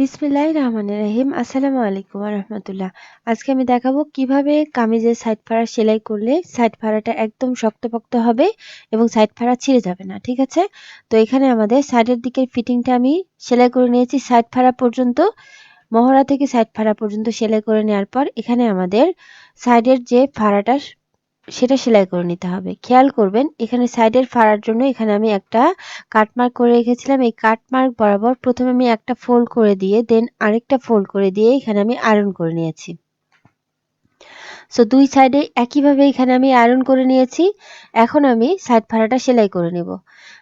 বিসমিল্লাহির রহমানির রহিম। আসসালামু আলাইকুম রহমতুল্লাহ। আজকে আমি দেখাবো কীভাবে কামিজের সাইড ফাড়া সেলাই করলে সাইড ফাড়াটা একদম শক্তপোক্ত হবে এবং সাইড ফাড়া ছিঁড়ে যাবে না, ঠিক আছে? তো এখানে আমাদের সাইডের দিকের ফিটিংটা আমি সেলাই করে নিয়েছি সাইড ফাড়া পর্যন্ত। মহড়া থেকে সাইড ফাড়া পর্যন্ত সেলাই করে নেওয়ার পর এখানে আমাদের সাইডের যে ফাড়াটা সেটা সেলাই করে নিতে হবে। খেয়াল করবেন, এখানে সাইডের ফাড়ার জন্য এখানে আমি একটা কাটমার্ক করে রেখেছিলাম। এই কাটমার্ক বরাবর প্রথমে আমি একটা ফোল্ড করে দিয়ে দেন আরেকটা ফোল্ড করে দিয়ে এখানে আমি আয়রন করে নিয়েছি। সো দুই সাইডে একইভাবে এখানে আমি আয়রন করে নিয়েছি। এখন আমি সাইড ফাড়াটা সেলাই করে নেব।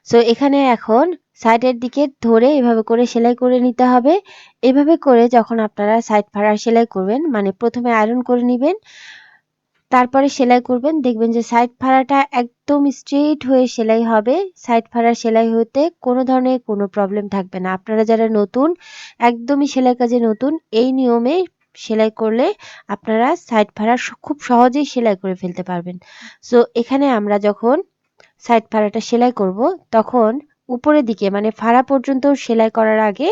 সো এখানে এখন সাইডের দিকে ধরে এভাবে করে সেলাই করে নিতে হবে। এভাবে করে যখন আপনারা সাইড ফাড়া সেলাই করবেন মানে প্রথমে আয়রন করে নেবেন তারপরে সেলাই করবেন। দেখবেন যে সাইড ফাড়াটা একদম স্ট্রেট হয়ে সেলাই হবে। সাইড ফাড়া সেলাই হতে কোনো ধরনের কোনো প্রবলেম থাকবে না। আপনারা যারা নতুন, একদমই সেলাই কাজে নতুন, এই নিয়মে সেলাই করলে আপনারা সাইড ফাড়া খুব সহজেই সেলাই করে ফেলতে পারবেন। সো এখানে আমরা যখন সাইড ফাড়াটা সেলাই করব, তখন উপরের দিকে মানে ফাড়া পর্যন্ত সেলাই করার আগে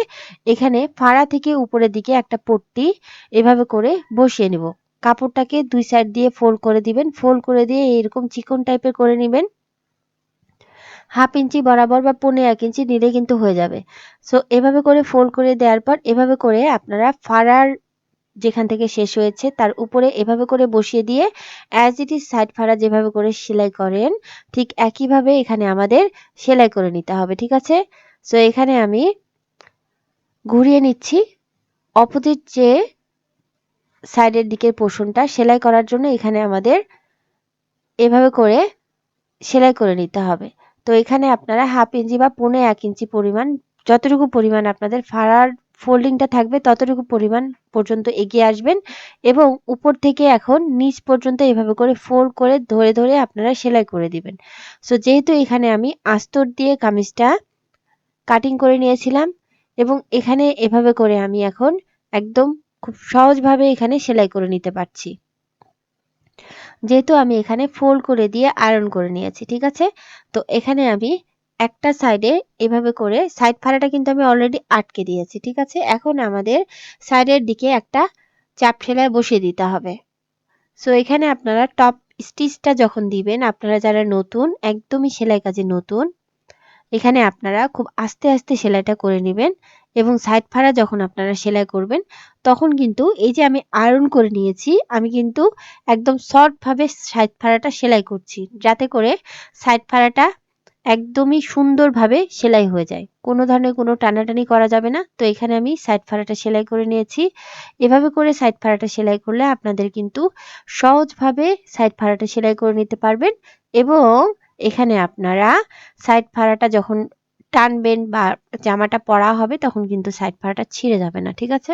এখানে ফাড়া থেকে উপরের দিকে একটা পট্টি এভাবে করে বসিয়ে নেব। কাপড়টাকে দুই সাইড দিয়ে ফোল্ড করে দিবেন। ফোল্ড করে দিয়ে এরকম চিকন টাইপের করে নেবেন। হাফ ইঞ্চি বরাবর বা পনেরো এক ইঞ্চি নিলে কিন্তু হয়ে যাবে। সো এভাবে করে ফোল্ড করে দেওয়ার পর এভাবে করে আপনারা ফাড়ার যেখান থেকে শেষ হয়েছে তার উপরে এভাবে করে বসিয়ে দিয়ে অ্যাজ ইট ইজ সাইড ফাড়া যেভাবে করে সেলাই করেন, ঠিক একইভাবে এখানে আমাদের সেলাই করে নিতে হবে, ঠিক আছে? সো এখানে আমি ঘুরিয়ে নিচ্ছি। অপোজিট যে সাইডের দিকের পোষণটা সেলাই করার জন্য এখানে আমাদের এভাবে করে সেলাই করে নিতে হবে। তো এখানে আপনারা হাফ ইঞ্চি বা পৌনে এক ইঞ্চি পরিমাণ যতটুকু পরিমাণ আপনাদের ফাড়ার ফোল্ডিংটা থাকবে ততটুকু পরিমাণ পর্যন্ত এগিয়ে আসবেন এবং উপর থেকে এখন নিচ পর্যন্ত এভাবে করে ফোল্ড করে ধরে ধরে আপনারা সেলাই করে দিবেন। সো যেহেতু এখানে আমি আস্তর দিয়ে কামিজটা কাটিং করে নিয়েছিলাম এবং এখানে এভাবে করে আমি এখন একদম খুব সহজভাবে এখানে সেলাই করে নিতে পারছি। যেহেতু আমি এখানে ফোল্ড করে দিয়ে আয়রন করে নিয়েছি, ঠিক আছে? তো এখানে আমি একটা সাইডে এভাবে করে সাইড ফাড়াটা কিন্তু আমি অলরেডি আটকে দিয়েছি, ঠিক আছে? এখন আমাদের সাইডের দিকে একটা চাপ সেলাই বসিয়ে দিতে হবে। সো এখানে আপনারা টপ স্টিচটা যখন দিবেন, আপনারা যারা নতুন, একদমই সেলাই কাজে নতুন, এখানে আপনারা খুব আস্তে আস্তে সেলাইটা করে নেবেন। এবং সাইড ফাড়া যখন আপনারা সেলাই করবেন, তখন কিন্তু এই যে আমি আয়রন করে নিয়েছি, আমি কিন্তু একদম সফটভাবে সাইড ফাড়াটা সেলাই করছি, যাতে করে সাইড ফাড়াটা একদমই সুন্দরভাবে সেলাই হয়ে যায়। কোনো ধরনের কোনো টানাটানি করা যাবে না। তো এখানে আমি সাইড ফাড়াটা সেলাই করে নিয়েছি। এভাবে করে সাইড ফাড়াটা সেলাই করলে আপনাদের কিন্তু সহজভাবে সাইড ফাড়াটা সেলাই করে নিতে পারবেন এবং এখানে আপনারা সাইড ফাড়াটা যখন টানবেন বা জামাটা পরা হবে তখন কিন্তু সাইড ফাড়াটা ছিঁড়ে যাবে না ঠিক আছে?